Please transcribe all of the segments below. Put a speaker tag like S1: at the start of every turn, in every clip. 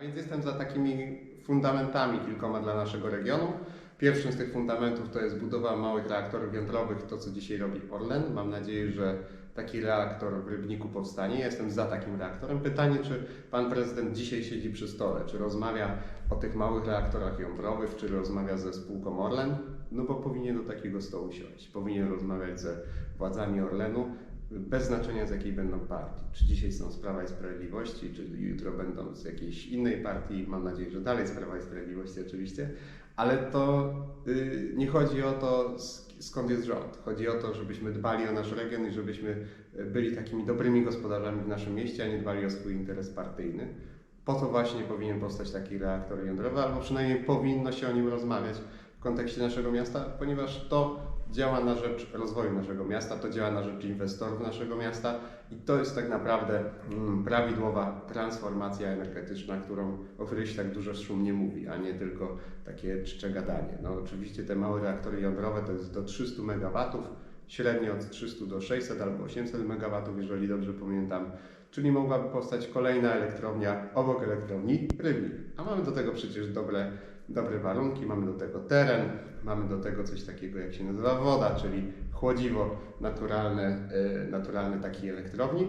S1: Więc jestem za takimi fundamentami kilkoma dla naszego regionu. Pierwszym z tych fundamentów to jest budowa małych reaktorów jądrowych, to co dzisiaj robi Orlen. Mam nadzieję, że taki reaktor w Rybniku powstanie. Jestem za takim reaktorem. Pytanie, czy pan prezydent dzisiaj siedzi przy stole, czy rozmawia o tych małych reaktorach jądrowych, czy rozmawia ze spółką Orlen? No bo powinien do takiego stołu siąść. Powinien rozmawiać ze władzami Orlenu, bez znaczenia z jakiej będą partii. Czy dzisiaj są z Prawa i Sprawiedliwości, czy jutro będą z jakiejś innej partii, mam nadzieję, że dalej z Prawa i Sprawiedliwości oczywiście, ale to y, nie chodzi o to, sk- skąd jest rząd. Chodzi o to, żebyśmy dbali o nasz region i żebyśmy y, byli takimi dobrymi gospodarzami w naszym mieście, a nie dbali o swój interes partyjny. Po to właśnie powinien powstać taki reaktor jądrowy, albo przynajmniej powinno się o nim rozmawiać w kontekście naszego miasta, ponieważ to działa na rzecz rozwoju naszego miasta, to działa na rzecz inwestorów naszego miasta i to jest tak naprawdę mm, prawidłowa transformacja energetyczna, którą, o się tak dużo szumnie mówi, a nie tylko takie czcze gadanie. No oczywiście te małe reaktory jądrowe to jest do 300 MW, średnio od 300 do 600 albo 800 MW, jeżeli dobrze pamiętam, czyli mogłaby powstać kolejna elektrownia obok elektrowni Rybnik. A mamy do tego przecież dobre, dobre warunki, mamy do tego teren, mamy do tego coś takiego jak się nazywa woda, czyli chłodziwo naturalne, y, naturalne takiej elektrowni.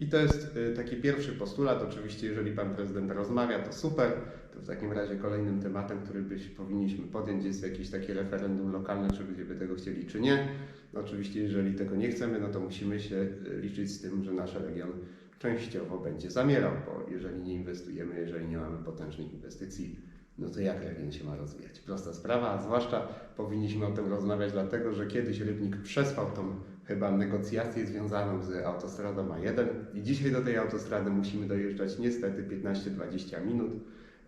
S1: I to jest y, taki pierwszy postulat. Oczywiście, jeżeli pan prezydent rozmawia, to super. To w takim razie kolejnym tematem, który byś, powinniśmy podjąć, jest jakieś takie referendum lokalne, czy ludzie by tego chcieli, czy nie. Oczywiście, jeżeli tego nie chcemy, no to musimy się y, liczyć z tym, że nasz region częściowo będzie zamierał, bo jeżeli nie inwestujemy, jeżeli nie mamy potężnych inwestycji, no to jak region się ma rozwijać? Prosta sprawa, a zwłaszcza powinniśmy o tym rozmawiać, dlatego że kiedyś Rybnik przespał tą chyba negocjację związaną z autostradą A1 i dzisiaj do tej autostrady musimy dojeżdżać niestety 15-20 minut.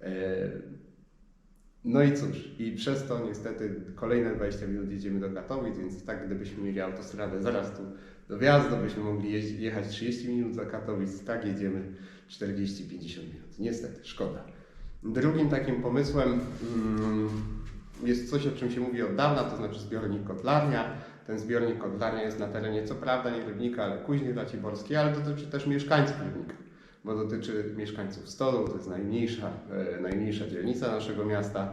S1: E, No i cóż, i przez to niestety kolejne 20 minut jedziemy do Katowic, więc tak gdybyśmy mieli autostradę zaraz tu do wjazdu, byśmy mogli jechać 30 minut za Katowic, tak jedziemy 40-50 minut. Niestety, szkoda. Drugim takim pomysłem mm, jest coś, o czym się mówi od dawna, to znaczy zbiornik Kotlarnia. Ten zbiornik Kotlarnia jest na terenie, co prawda nie Rybnika, ale Kuźni Raciborskiej, ale dotyczy też mieszkańców Rybnika, bo dotyczy mieszkańców Stolu, to jest najmniejsza, e, najmniejsza dzielnica naszego miasta.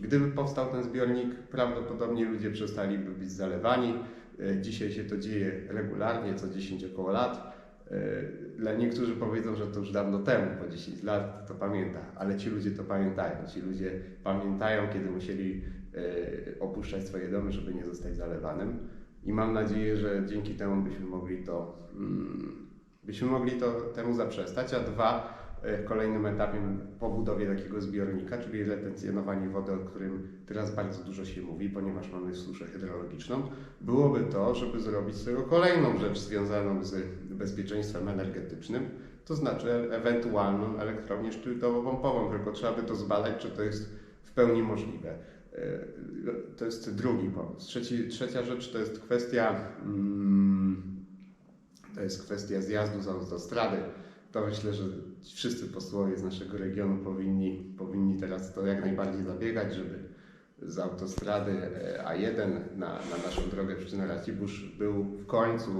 S1: Gdyby powstał ten zbiornik, prawdopodobnie ludzie przestaliby być zalewani. E, Dzisiaj się to dzieje regularnie, co 10 około lat. E, Dla niektórzy powiedzą, że to już dawno temu, po 10 lat to pamięta, ale ci ludzie to pamiętają. Ci ludzie pamiętają, kiedy musieli e, opuszczać swoje domy, żeby nie zostać zalewanym. I mam nadzieję, że dzięki temu byśmy mogli to, mm, byśmy mogli to temu zaprzestać. A dwa, kolejnym etapem po budowie takiego zbiornika, czyli retencjonowanie wody, o którym teraz bardzo dużo się mówi, ponieważ mamy suszę hydrologiczną, byłoby to, żeby zrobić z tego kolejną rzecz związaną z bezpieczeństwem energetycznym, to znaczy ewentualną elektrownię szczytowo-pompową, tylko trzeba by to zbadać, czy to jest w pełni możliwe. E, To jest drugi pomysł. Trzeci, trzecia rzecz to jest kwestia mm, to jest kwestia zjazdu z autostrady. To myślę, że wszyscy posłowie z naszego regionu powinni, powinni teraz to jak najbardziej zabiegać, żeby z autostrady e, A1 na, na naszą drogę Pszczyna-Racibórz był w końcu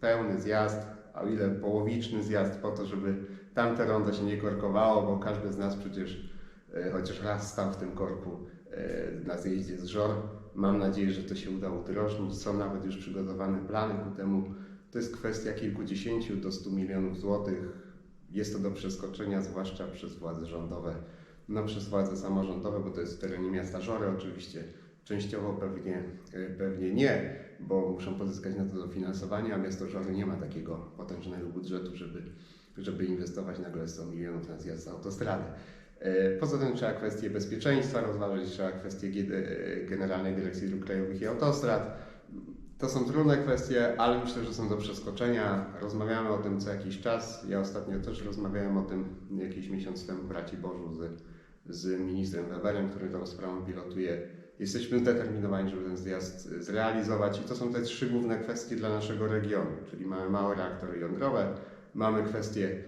S1: pełny zjazd, a o ile połowiczny zjazd po to, żeby tamte rondo się nie korkowało, bo każdy z nas przecież e, chociaż raz stał w tym korku e, na zjeździe z Żor. Mam nadzieję, że to się uda udrożnić. Są nawet już przygotowane plany ku temu. To jest kwestia kilkudziesięciu do 100 milionów złotych. Jest to do przeskoczenia, zwłaszcza przez władze rządowe, no przez władze samorządowe, bo to jest w terenie miasta Żory oczywiście. Częściowo pewnie, e, pewnie nie, bo muszą pozyskać na to dofinansowanie, a miasto Żory nie ma takiego potężnego budżetu, żeby, żeby inwestować nagle 100 milionów na zjazd z autostrady. E, Poza tym trzeba kwestie bezpieczeństwa rozważyć, trzeba kwestie GD Generalnej Dyrekcji Dróg Krajowych i Autostrad. To są trudne kwestie, ale myślę, że są do przeskoczenia. Rozmawiamy o tym co jakiś czas. Ja ostatnio też rozmawiałem o tym jakiś miesiąc temu Braci Bożu z, z ministrem Weberem, który tą sprawą pilotuje. Jesteśmy zdeterminowani, żeby ten zjazd zrealizować i to są te trzy główne kwestie dla naszego regionu, czyli mamy małe reaktory jądrowe, mamy kwestię,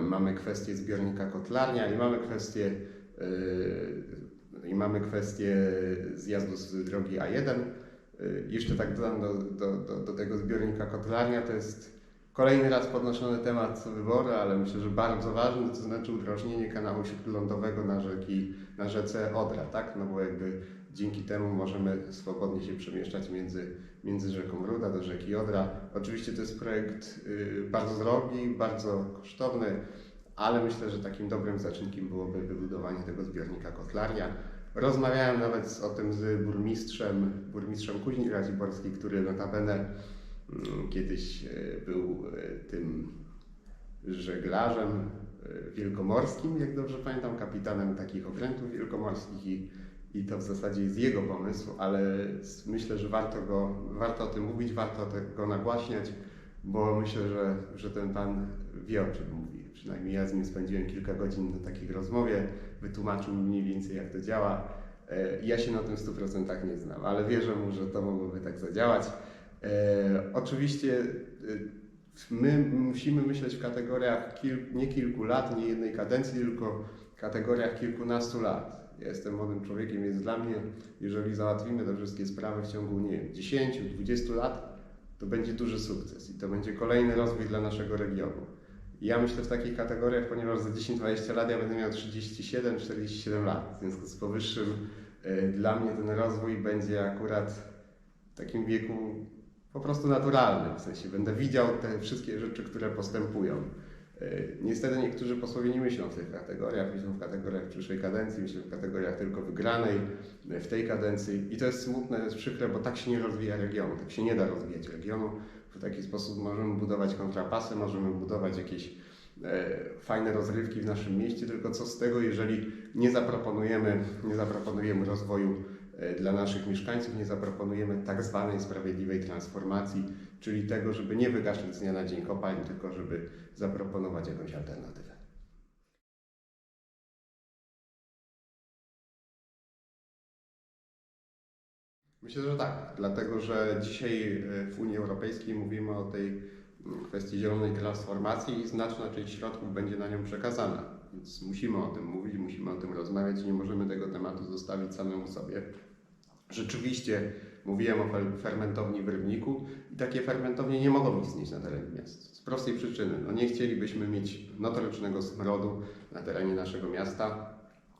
S1: mamy kwestię zbiornika kotlarnia i mamy kwestię yy, i mamy kwestię zjazdu z drogi A1. Y, Jeszcze tak dodam do, do, do, do tego zbiornika kotlarnia, to jest Kolejny raz podnoszony temat wybory, ale myślę, że bardzo ważny, to znaczy udrożnienie kanału śródlądowego na, rzeki, na rzece Odra, tak? No bo jakby dzięki temu możemy swobodnie się przemieszczać między, między rzeką Ruda do rzeki Odra. Oczywiście to jest projekt y, bardzo drogi, bardzo kosztowny, ale myślę, że takim dobrym zaczynkiem byłoby wybudowanie tego zbiornika Kotlaria. Rozmawiałem nawet o tym z burmistrzem, burmistrzem Kuźni Radziborskiej, który notabene mm, kiedyś e, był e, tym żeglarzem e, wielkomorskim, jak dobrze pamiętam, kapitanem takich okrętów wielkomorskich i, i to w zasadzie jest jego pomysł, ale myślę, że warto, go, warto o tym mówić, warto go nagłaśniać, bo myślę, że, że ten pan wie o czym mówi. Przynajmniej ja z nim spędziłem kilka godzin na takiej rozmowie, wytłumaczył mniej więcej jak to działa. E, Ja się na tym w 100% nie znam, ale wierzę mu, że to mogłoby tak zadziałać. E, oczywiście e, my musimy myśleć w kategoriach nie kilku lat, nie jednej kadencji, tylko kategoriach kilkunastu lat. Ja jestem młodym człowiekiem, więc dla mnie, jeżeli załatwimy te wszystkie sprawy w ciągu, nie wiem, 10, 20 lat, to będzie duży sukces i to będzie kolejny rozwój dla naszego regionu. Ja myślę w takich kategoriach, ponieważ za 10-20 lat ja będę miał 37-47 lat. W związku z powyższym e, dla mnie ten rozwój będzie akurat w takim wieku po prostu naturalnym. W sensie będę widział te wszystkie rzeczy, które postępują. E, Niestety niektórzy posłowie nie myślą w tych kategoriach, myślą w kategoriach przyszłej kadencji, myślą w kategoriach tylko wygranej e, w tej kadencji. I to jest smutne, to jest przykre, bo tak się nie rozwija regionu, tak się nie da rozwijać regionu. W taki sposób możemy budować kontrapasy, możemy budować jakieś e, fajne rozrywki w naszym mieście, tylko co z tego, jeżeli nie zaproponujemy, nie zaproponujemy rozwoju e, dla naszych mieszkańców, nie zaproponujemy tak zwanej sprawiedliwej transformacji, czyli tego, żeby nie wygaszać z dnia na dzień kopalń, tylko żeby zaproponować jakąś alternatywę. Myślę, że tak, dlatego że dzisiaj e, w Unii Europejskiej mówimy o tej mm, kwestii zielonej transformacji i znaczna część środków będzie na nią przekazana. Więc musimy o tym mówić, musimy o tym rozmawiać i nie możemy tego tematu zostawić samemu sobie. Rzeczywiście mówiłem o fer- fermentowni w Rybniku i takie fermentownie nie mogą istnieć na terenie miasta. Z prostej przyczyny. No nie chcielibyśmy mieć notorycznego smrodu na terenie naszego miasta.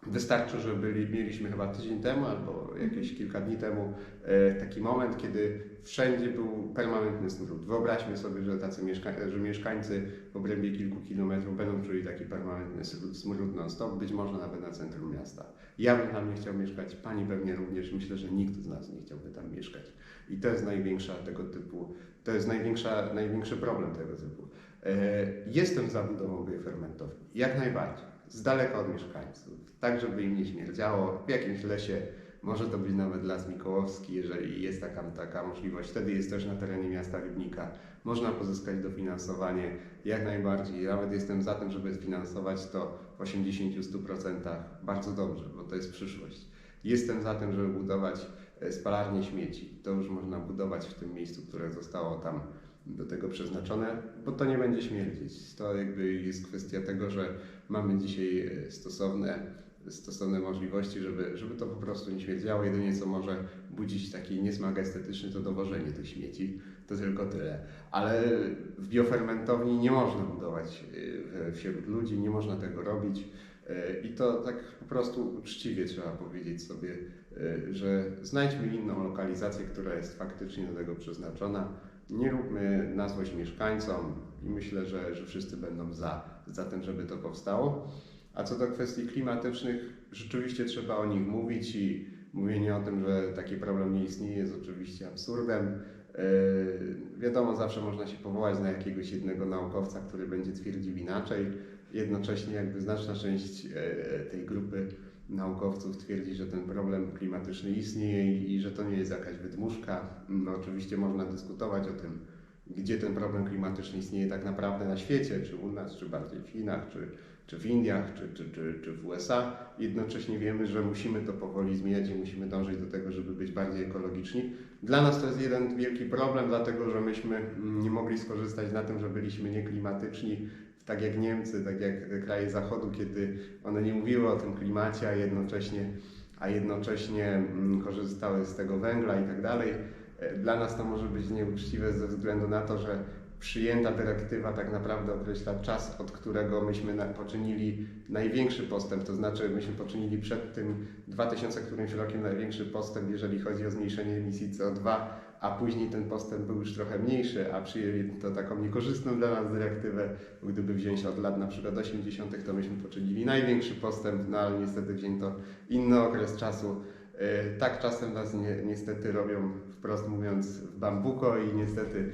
S1: Wystarczy, że byli, mieliśmy chyba tydzień temu albo jakieś kilka dni temu e, taki moment, kiedy wszędzie był permanentny smród. Wyobraźmy sobie, że tacy mieszka- że mieszkańcy w obrębie kilku kilometrów będą czuli taki permanentny smród- non-stop, być może nawet na centrum miasta. Ja bym tam nie chciał mieszkać, pani pewnie również. Myślę, że nikt z nas nie chciałby tam mieszkać. I to jest największa tego typu, to jest największa, największy problem tego typu. E, Jestem za budową biofermentowni, jak najbardziej, z daleka od mieszkańców, tak żeby im nie śmierdziało, w jakimś lesie, może to być nawet Las Mikołowski, jeżeli jest taka, taka możliwość. Wtedy jest też na terenie miasta Rybnika. Można pozyskać dofinansowanie jak najbardziej. Nawet jestem za tym, żeby sfinansować to w 80-100% bardzo dobrze, bo to jest przyszłość. Jestem za tym, żeby budować e, spalarnię śmieci. To już można budować w tym miejscu, które zostało tam do tego przeznaczone, bo to nie będzie śmierdzić. To jakby jest kwestia tego, że mamy dzisiaj e, stosowne, stosowne możliwości, żeby, żeby to po prostu nie śmierdziało. Jedynie co może budzić taki niesmak estetyczny, to dowożenie tych śmieci. To tylko tyle. Ale w biofermentowni nie można budować e, wśród ludzi, nie można tego robić. E, I to tak po prostu uczciwie trzeba powiedzieć sobie, że znajdźmy inną lokalizację, która jest faktycznie do tego przeznaczona. Nie róbmy na złość mieszkańcom i myślę, że, że wszyscy będą za, za tym, żeby to powstało. A co do kwestii klimatycznych, rzeczywiście trzeba o nich mówić i mówienie o tym, że taki problem nie istnieje jest oczywiście absurdem. Yy, wiadomo, zawsze można się powołać na jakiegoś jednego naukowca, który będzie twierdził inaczej. Jednocześnie jakby znaczna część e, tej grupy naukowców twierdzi, że ten problem klimatyczny istnieje i, że to nie jest jakaś wydmuszka. No, oczywiście można dyskutować o tym, gdzie ten problem klimatyczny istnieje tak naprawdę na świecie, czy u nas, czy bardziej w Chinach, czy, czy w Indiach, czy, czy, czy, czy w USA. Jednocześnie wiemy, że musimy to powoli zmieniać i musimy dążyć do tego, żeby być bardziej ekologiczni. Dla nas to jest jeden wielki problem, dlatego że myśmy mm, nie mogli skorzystać na tym, że byliśmy nieklimatyczni, tak jak Niemcy, tak jak kraje Zachodu, kiedy one nie mówiły o tym klimacie, a jednocześnie, a jednocześnie mm, korzystały z tego węgla i tak dalej. E, Dla nas to może być nieuczciwe ze względu na to, że przyjęta dyrektywa tak naprawdę określa czas, od którego myśmy poczynili największy postęp, to znaczy myśmy poczynili przed tym 2000 którymś rokiem największy postęp, jeżeli chodzi o zmniejszenie emisji CO2, a później ten postęp był już trochę mniejszy, a przyjęli to taką niekorzystną dla nas dyrektywę, bo gdyby wziąć od lat na przykład 80., to myśmy poczynili największy postęp, no ale niestety wzięto inny okres czasu. E, Tak czasem nas nie, niestety robią, wprost mówiąc, w bambuko i niestety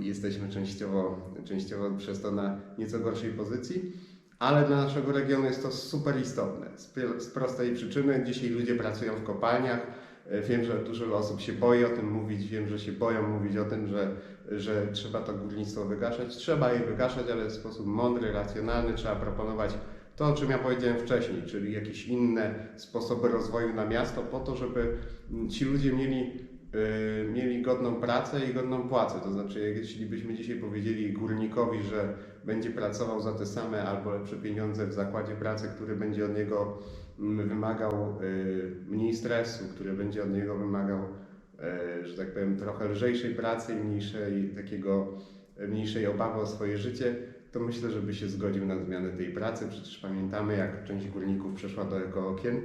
S1: jesteśmy częściowo, częściowo przez to na nieco gorszej pozycji. Ale dla naszego regionu jest to super istotne. Z, z prostej przyczyny dzisiaj ludzie pracują w kopalniach. E, Wiem, że dużo osób się boi o tym mówić, wiem, że się boją mówić o tym, że, że trzeba to górnictwo wygaszać. Trzeba je wygaszać, ale w sposób mądry, racjonalny. Trzeba proponować to, o czym ja powiedziałem wcześniej, czyli jakieś inne sposoby rozwoju na miasto, po to, żeby mm, ci ludzie mieli, yy, mieli godną pracę i godną płacę. To znaczy, jeśli byśmy dzisiaj powiedzieli górnikowi, że będzie pracował za te same albo lepsze pieniądze w zakładzie pracy, który będzie od niego mm, wymagał yy, mniej stresu, który będzie od niego wymagał, yy, że tak powiem, trochę lżejszej pracy i mniejszej, takiego, mniejszej obawy o swoje życie, to myślę, żeby się zgodził na zmianę tej pracy. Przecież pamiętamy, jak część górników przeszła do ekookien,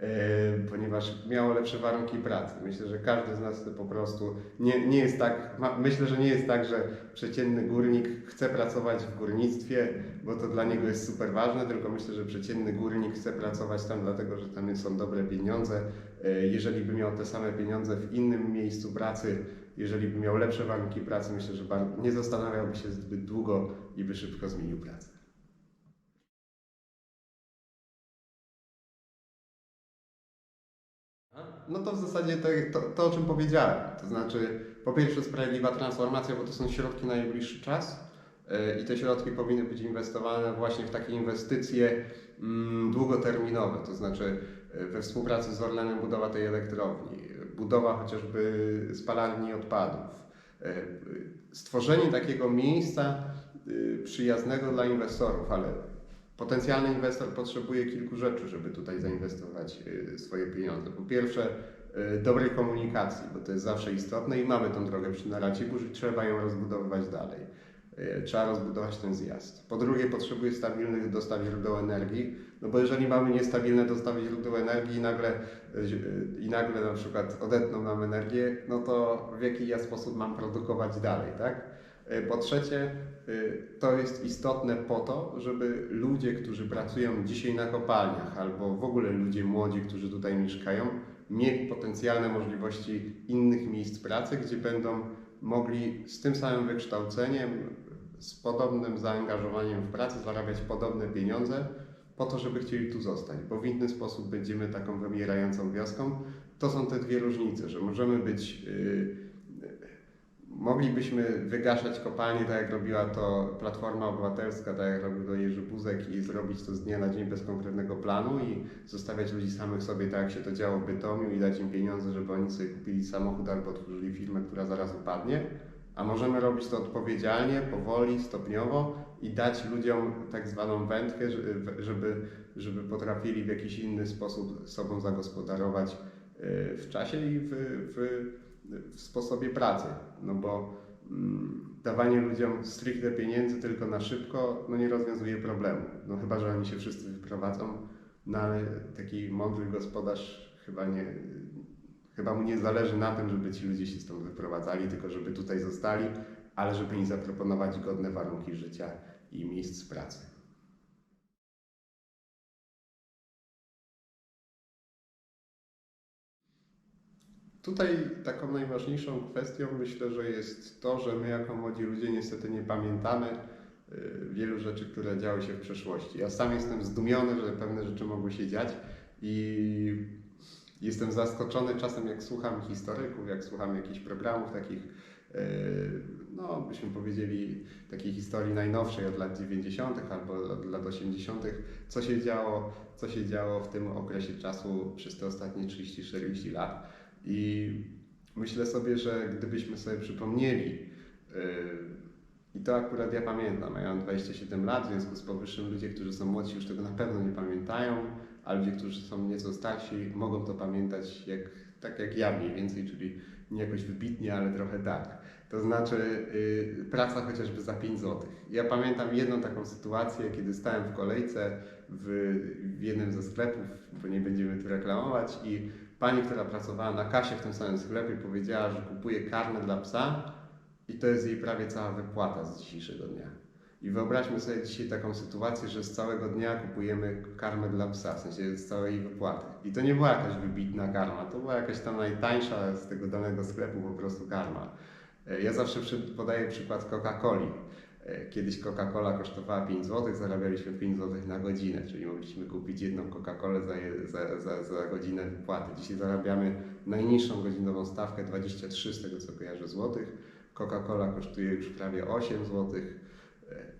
S1: e, ponieważ miało lepsze warunki pracy. Myślę, że każdy z nas to po prostu nie, nie jest tak, myślę, że nie jest tak, że przeciętny górnik chce pracować w górnictwie, bo to dla niego jest super ważne, tylko myślę, że przeciętny górnik chce pracować tam dlatego, że tam są dobre pieniądze. E, Jeżeli by miał te same pieniądze w innym miejscu pracy, jeżeli by miał lepsze warunki pracy, myślę, że nie zastanawiałby się zbyt długo i by szybko zmienił pracę. No to w zasadzie to, to, to, o czym powiedziałem. To znaczy, po pierwsze, sprawiedliwa transformacja, bo to są środki na najbliższy czas yy, i te środki powinny być inwestowane właśnie w takie inwestycje mm, długoterminowe. To znaczy, yy, we współpracy z Orlenem budowa tej elektrowni, budowa chociażby spalarni odpadów, yy, stworzenie takiego miejsca yy, przyjaznego dla inwestorów, ale potencjalny inwestor potrzebuje kilku rzeczy, żeby tutaj zainwestować swoje pieniądze. Po pierwsze, dobrej komunikacji, bo to jest zawsze istotne i mamy tą drogę przy Naracibu, że trzeba ją rozbudowywać dalej. Y, Trzeba rozbudować ten zjazd. Po drugie, potrzebuje stabilnych dostaw źródeł energii, no bo jeżeli mamy niestabilne dostawy źródeł energii i nagle, y, i nagle na przykład odetną nam energię, no to w jaki ja sposób mam produkować dalej, tak? Po trzecie, to jest istotne po to, żeby ludzie, którzy pracują dzisiaj na kopalniach, albo w ogóle ludzie młodzi, którzy tutaj mieszkają, mieli potencjalne możliwości innych miejsc pracy, gdzie będą mogli z tym samym wykształceniem, z podobnym zaangażowaniem w pracę zarabiać podobne pieniądze, po to, żeby chcieli tu zostać, bo w inny sposób będziemy taką wymierającą wioską. To są te dwie różnice, że możemy być. y, Moglibyśmy wygaszać kopalnie, tak jak robiła to Platforma Obywatelska, tak jak robił to Jerzy Buzek i zrobić to z dnia na dzień bez konkretnego planu i zostawiać ludzi samych sobie, tak jak się to działo w Bytomiu i dać im pieniądze, żeby oni sobie kupili samochód albo otworzyli firmę, która zaraz upadnie. A możemy robić to odpowiedzialnie, powoli, stopniowo i dać ludziom tak zwaną wędkę, żeby- żeby, potrafili w jakiś inny sposób sobą zagospodarować y, w czasie i w, w, w sposobie pracy. No bo mm, dawanie ludziom stricte pieniędzy tylko na szybko no nie rozwiązuje problemu. No chyba, że oni się wszyscy wyprowadzą, no ale taki mądry gospodarz chyba nie, chyba mu nie zależy na tym, żeby ci ludzie się stąd wyprowadzali, tylko żeby tutaj zostali, ale żeby im zaproponować godne warunki życia i miejsc pracy. Tutaj taką najważniejszą kwestią myślę, że jest to, że my jako młodzi ludzie niestety nie pamiętamy y, wielu rzeczy, które działy się w przeszłości. Ja sam jestem zdumiony, że pewne rzeczy mogły się dziać i jestem zaskoczony czasem, jak słucham historyków, jak słucham jakichś programów takich, y, no byśmy powiedzieli, takiej historii najnowszej od lat 90. albo od lat 80., co się działo, co się działo w tym okresie czasu przez te ostatnie 30-40 lat. I myślę sobie, że gdybyśmy sobie przypomnieli, yy, i to akurat ja pamiętam, ja mam 27 lat, w związku z powyższym ludzie, którzy są młodsi już tego na pewno nie pamiętają, a ludzie, którzy są nieco starsi mogą to pamiętać jak, tak jak ja mniej więcej, czyli nie jakoś wybitnie, ale trochę tak. To znaczy y, praca chociażby za 5 zł. Ja pamiętam jedną taką sytuację, kiedy stałem w kolejce w, w jednym ze sklepów, bo nie będziemy tu reklamować i pani, która pracowała na kasie w tym samym sklepie powiedziała, że kupuje karmę dla psa i to jest jej prawie cała wypłata z dzisiejszego dnia. I wyobraźmy sobie dzisiaj taką sytuację, że z całego dnia kupujemy karmę dla psa, w sensie z całej wypłaty. I to nie była jakaś wybitna karma, to była jakaś tam najtańsza z tego danego sklepu po prostu karma. E, Ja zawsze podaję przykład Coca-Coli. E, Kiedyś Coca-Cola kosztowała 5 zł, zarabialiśmy 5 zł na godzinę, czyli mogliśmy kupić jedną Coca-Colę za, za, za, za godzinę wypłaty. Dzisiaj zarabiamy najniższą godzinową stawkę 23 z tego co kojarzę złotych. Coca-Cola kosztuje już prawie 8 złotych.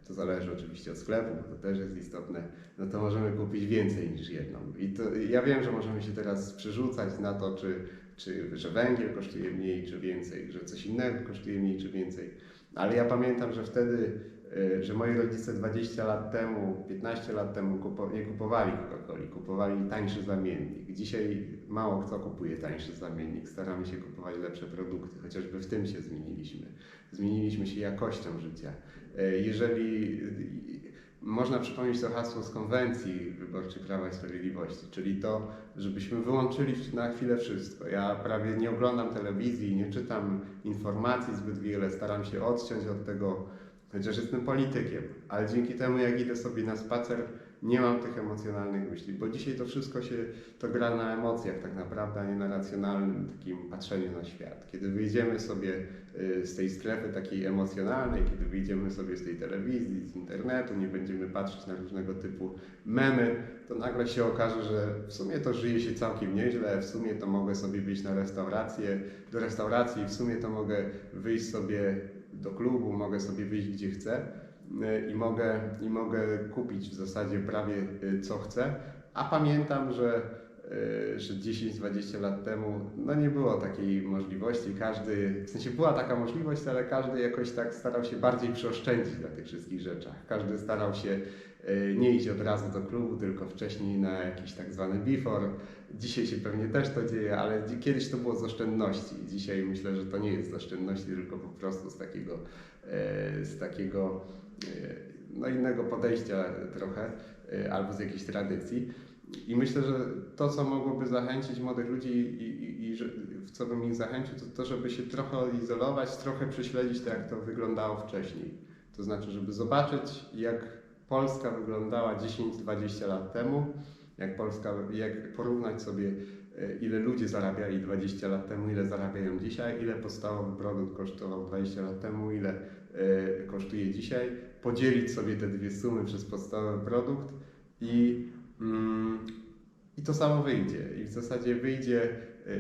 S1: To zależy oczywiście od sklepu, bo to też jest istotne. No to możemy kupić więcej niż jedną. I to, ja wiem, że możemy się teraz przerzucać na to, czy, czy że węgiel kosztuje mniej czy więcej, że coś innego kosztuje mniej czy więcej. Ale ja pamiętam, że wtedy, że moi rodzice 20 lat temu, 15 lat temu kupo, nie kupowali Coca-Coli, kupowali tańszy zamiennik. Dzisiaj mało kto kupuje tańszy zamiennik, staramy się kupować lepsze produkty, chociażby w tym się zmieniliśmy. Zmieniliśmy się jakością życia. E, Jeżeli można przypomnieć to hasło z konwencji wyborczej Prawa i Sprawiedliwości, czyli to, żebyśmy wyłączyli na chwilę wszystko. Ja prawie nie oglądam telewizji, nie czytam informacji zbyt wiele, staram się odciąć od tego, chociaż jestem politykiem, ale dzięki temu, jak idę sobie na spacer, nie mam tych emocjonalnych myśli, bo dzisiaj to wszystko się to gra na emocjach tak naprawdę, a nie na racjonalnym takim patrzeniu na świat. Kiedy wyjdziemy sobie y, z tej strefy takiej emocjonalnej, kiedy wyjdziemy sobie z tej telewizji, z internetu, nie będziemy patrzeć na różnego typu memy, to nagle się okaże, że w sumie to żyje się całkiem nieźle, w sumie to mogę sobie wyjść na restaurację, do restauracji, w sumie to mogę wyjść sobie do klubu, mogę sobie wyjść gdzie chcę y, i mogę, i mogę kupić w zasadzie prawie y, co chcę, a pamiętam, że y, że 10-20 lat temu no nie było takiej możliwości. Każdy, w sensie była taka możliwość, ale każdy jakoś tak starał się bardziej przeoszczędzić na tych wszystkich rzeczach. Każdy starał się nie iść od razu do klubu, tylko wcześniej na jakiś tak zwany before. Dzisiaj się pewnie też to dzieje, ale kiedyś to było z oszczędności. Dzisiaj myślę, że to nie jest z oszczędności, tylko po prostu z takiego, e, z takiego e, no innego podejścia trochę, e, albo z jakiejś tradycji. I myślę, że to, co mogłoby zachęcić młodych ludzi i, i, i w co bym ich zachęcił, to to, żeby się trochę odizolować, trochę prześledzić to, jak to wyglądało wcześniej. To znaczy, żeby zobaczyć, jak Polska wyglądała 10-20 lat temu, jak Polska, jak porównać sobie, e, ile ludzie zarabiali 20 lat temu, ile zarabiają dzisiaj, ile podstawowy produkt kosztował 20 lat temu, ile e, kosztuje dzisiaj, podzielić sobie te dwie sumy przez podstawowy produkt i Mm, I to samo wyjdzie. I w zasadzie wyjdzie, y,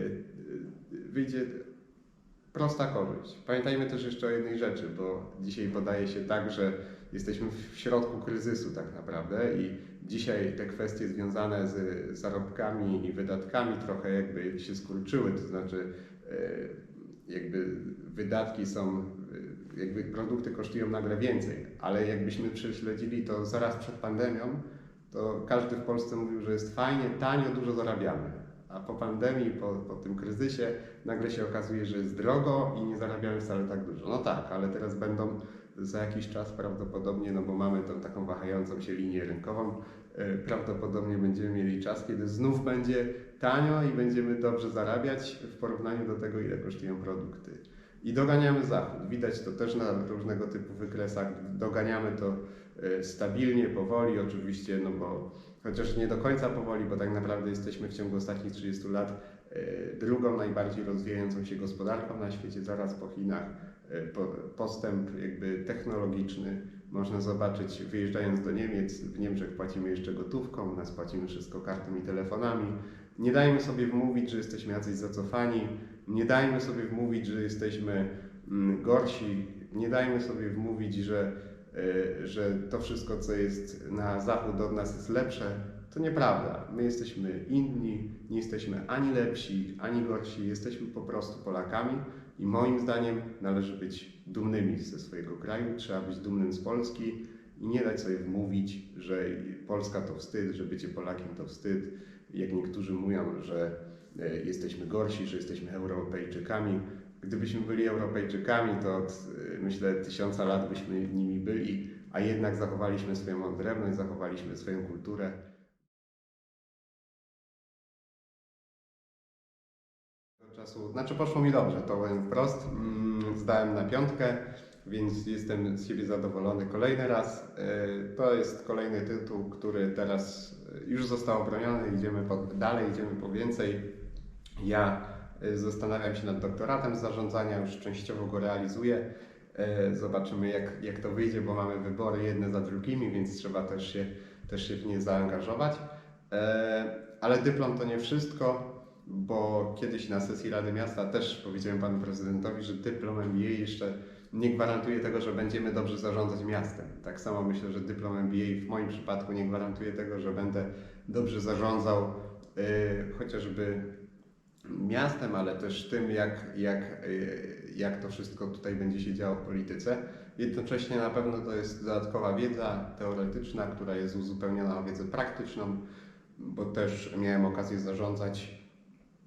S1: y, wyjdzie prosta korzyść. Pamiętajmy też jeszcze o jednej rzeczy, bo dzisiaj podaje się tak, że jesteśmy w środku kryzysu tak naprawdę i dzisiaj te kwestie związane z zarobkami i wydatkami trochę jakby się skurczyły, to znaczy y, jakby wydatki są, y, jakby produkty kosztują nagle więcej, ale jakbyśmy prześledzili to zaraz przed pandemią, to każdy w Polsce mówił, że jest fajnie, tanio, dużo zarabiamy. A po pandemii, po, po tym kryzysie, nagle się okazuje, że jest drogo i nie zarabiamy wcale tak dużo. No tak, ale teraz będą za jakiś czas prawdopodobnie, no bo mamy tą taką wahającą się linię rynkową, e, prawdopodobnie będziemy mieli czas, kiedy znów będzie tanio i będziemy dobrze zarabiać w porównaniu do tego, ile kosztują produkty. I doganiamy Zachód. Widać to też na różnego typu wykresach. Doganiamy to e, stabilnie, powoli oczywiście, no bo chociaż nie do końca powoli, bo tak naprawdę jesteśmy w ciągu ostatnich 30 lat e, drugą najbardziej rozwijającą się gospodarką na świecie, zaraz po Chinach. E, po- Postęp jakby technologiczny można zobaczyć wyjeżdżając do Niemiec. W Niemczech płacimy jeszcze gotówką, u nas płacimy wszystko kartą i telefonami. Nie dajmy sobie wmówić, że jesteśmy jacyś zacofani, nie dajmy sobie wmówić, że jesteśmy mm, gorsi, nie dajmy sobie wmówić, że, że to wszystko, co jest na zachód od nas jest lepsze. To nieprawda. My jesteśmy inni, nie jesteśmy ani lepsi, ani gorsi, jesteśmy po prostu Polakami i moim zdaniem należy być dumnymi ze swojego kraju, trzeba być dumnym z Polski i nie dać sobie wmówić, że Polska to wstyd, że bycie Polakiem to wstyd. Jak niektórzy mówią, że e, jesteśmy gorsi, że jesteśmy Europejczykami. Gdybyśmy byli Europejczykami, to od y, myślę tysiąca lat byśmy nimi byli, a jednak zachowaliśmy swoją odrębność, zachowaliśmy swoją kulturę. Czasu, znaczy poszło mi dobrze, to powiem wprost. Mm, Zdałem na piątkę, więc jestem z siebie zadowolony kolejny raz. E, To jest kolejny tytuł, który teraz e, już został obroniony, idziemy po, dalej, idziemy po więcej. Ja zastanawiam się nad doktoratem zarządzania, już częściowo go realizuję. E, Zobaczymy jak, jak to wyjdzie, bo mamy wybory jedne za drugimi, więc trzeba też się, też się w nie zaangażować. E, Ale dyplom to nie wszystko bo kiedyś na sesji Rady Miasta też powiedziałem panu prezydentowi, że dyplom MBA jeszcze nie gwarantuje tego, że będziemy dobrze zarządzać miastem. Tak samo myślę, że dyplom MBA w moim przypadku nie gwarantuje tego, że będę dobrze zarządzał chociażby miastem, ale też tym, jak, jak, y, jak to wszystko tutaj będzie się działo w polityce. Jednocześnie na pewno to jest dodatkowa wiedza teoretyczna, która jest uzupełniona o wiedzę praktyczną, bo też miałem okazję zarządzać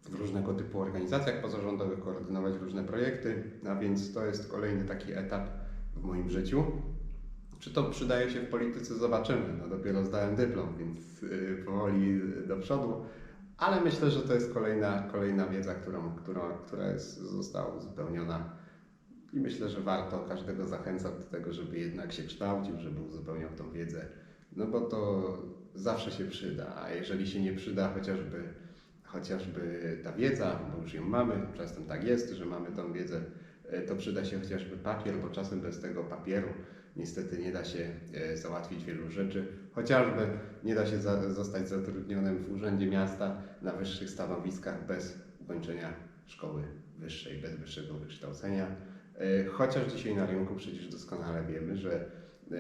S1: w różnego typu organizacjach pozarządowych, koordynować różne projekty, a więc to jest kolejny taki etap w moim życiu. Czy to przydaje się w polityce, zobaczymy. No dopiero zdałem dyplom, więc yy, powoli do przodu, ale myślę, że to jest kolejna, kolejna wiedza, którą, którą, która jest, została uzupełniona. I myślę, że warto każdego zachęcać do tego, żeby jednak się kształcił, żeby uzupełniał tą wiedzę, no bo to zawsze się przyda, a jeżeli się nie przyda chociażby chociażby ta wiedza, bo już ją mamy, czasem tak jest, że mamy tą wiedzę, e, to przyda się chociażby papier, bo czasem bez tego papieru niestety nie da się e, załatwić wielu rzeczy. Chociażby nie da się za, zostać zatrudnionym w Urzędzie Miasta na wyższych stanowiskach bez ukończenia szkoły wyższej, bez wyższego wykształcenia. E, Chociaż dzisiaj na rynku przecież doskonale wiemy, że e,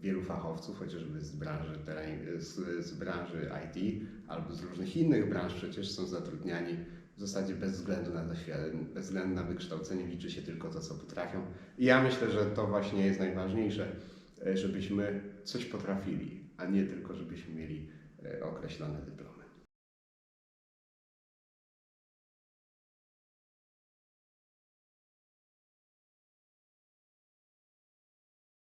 S1: wielu fachowców, chociażby z branży, z, z branży IT albo z różnych innych branż przecież są zatrudniani w zasadzie bez względu na doświadczenie, bez względu na wykształcenie, liczy się tylko to, co potrafią. I ja myślę, że to właśnie jest najważniejsze, e, żebyśmy coś potrafili, a nie tylko, żebyśmy mieli e, określone dyplomy.